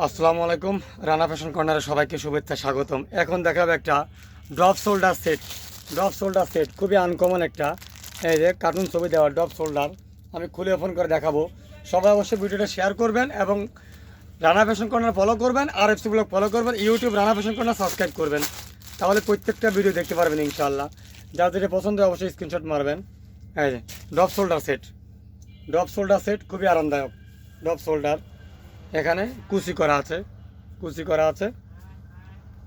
আসসালামু আলাইকুম, রানা ফ্যাশন কর্নারে সবাইকে শুভেচ্ছা, স্বাগতম। এখন দেখাবো একটা drop shoulder set. Drop shoulder set, খুবই আনকমন একটা। এই যে কার্টুন ছবি দেওয়া ড্রপ শোল্ডার, আমি খুলে ওপেন করে দেখাবো। সবাই অবশ্যই ভিডিওটা শেয়ার করবেন এবং রানা ফ্যাশন কর্নার ফলো করবেন আর এফসি ব্লগ ফলো করবেন YouTube Rana fashion corner subscribe করবেন। তাহলে প্রত্যেকটা ভিডিও দেখতে পারবেন ইনশাআল্লাহ। যার যেটা পছন্দ হয় অবশ্যই স্ক্রিনশট মারবেন। এই যে, drop shoulder set. Drop shoulder set খুবই আরামদায়ক। Drop shoulder. এখানে কুচি করা আছে কুচি করা আছে।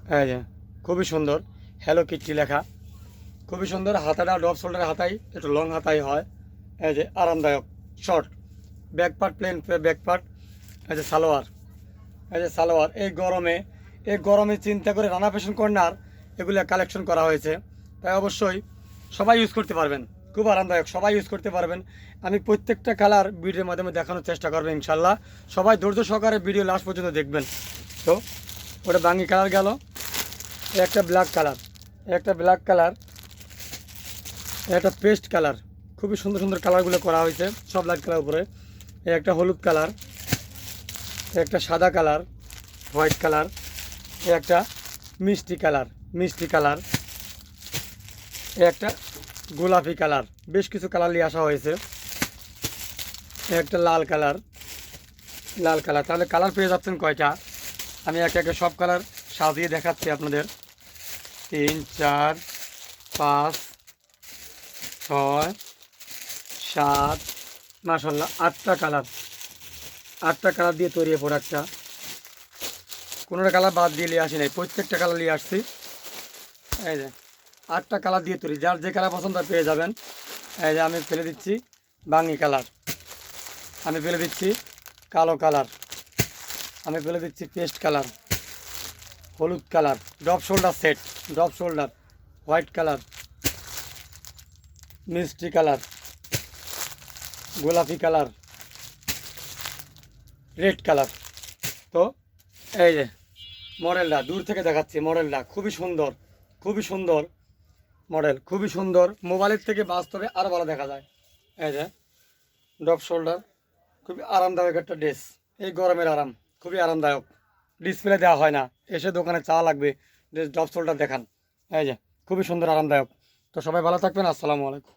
হ্যাঁ যে, খুবই সুন্দর। হ্যালো কিটটি লেখা। খুবই সুন্দর, হাতাটা ড্রপ শোল্ডার হাতাই, একটু লং হাতাই হয়। এই যে, আরামদায়ক short back part plain back part এই যে, সালোয়ার। এই যে, সালোয়ার। এই গরমে এই গরমে চিন্তা করে রানা ফ্যাশন কর্নার এগুলো কালেকশন করা হয়েছে। তাই অবশ্যই সবাই ইউজ করতে পারবেন। খুব আরামদায়ক, সবাই ইউজ করতে পারবেন। আমি প্রত্যেকটা কালার ভিডিওর মাধ্যমে দেখানোর চেষ্টা করব ইনশাল্লাহ। সবাই ধৈর্য সহকারে ভিডিও লাস্ট পর্যন্ত দেখবেন। তো, ওটা বাঙ্গি কালার গেল, একটা ব্ল্যাক কালার একটা ব্ল্যাক কালার একটা পেস্ট কালার খুবই সুন্দর সুন্দর কালারগুলো করা হয়েছে, সব লাইট কালার উপরে। একটা হলুদ কালার একটা সাদা কালার হোয়াইট কালার একটা মিষ্টি কালার মিষ্টি কালার একটা গোলাপি কালার। বেশ কিছু কালার নিয়ে আসা হয়েছে। একটা লাল কালার। লাল কালার। তাহলে কালার পেয়ে যাচ্ছেন কয়টা? আমি একে একে সব কালার সাজিয়ে দেখাচ্ছি আপনাদের। তিন, চার, পাঁচ, ছয়, সাত মাসাল্লাহ আটটা কালার। আটটা কালার দিয়ে তৈরি প্রোডাক্টটা কোনোটা কালার বাদ দিয়ে নিয়ে আসি নাই। প্রত্যেকটা কালার নিয়ে আসছি। এই যে আটটা কালার দিয়ে তৈরি। যার যে কালার পছন্দ পেয়ে যাবেন। এই যে আমি ফেলে দিচ্ছি বাঙ্গি কালার। আমি ফেলে দিচ্ছি কালো কালার। আমি ফেলে দিচ্ছি পেস্ট কালার। হলুদ colour. Drop shoulder set. Drop shoulder. White colour. মিষ্টি কালার। গোলাপি কালার। Red colour. তো এই যে মডেলটা দূর থেকে দেখাচ্ছি মডেলটা। খুবই সুন্দর। খুবই সুন্দর। মডেল, খুবই সুন্দর। মোবাইলের থেকে বাস্তবে আরও ভালো দেখা যায়। এই যে ডপ শোল্ডার, খুবই আরামদায়ক একটা ড্রেস। এই গরমের আরাম, খুবই আরামদায়ক। ডিসপ্লে দেওয়া হয় না, এসে দোকানে চা লাগবে, ড্রেস ডপ শোল্ডার দেখান। এই যে, খুবই সুন্দর, আরামদায়ক। তো সবাই ভালো থাকবেন, আসসালামু আলাইকুম।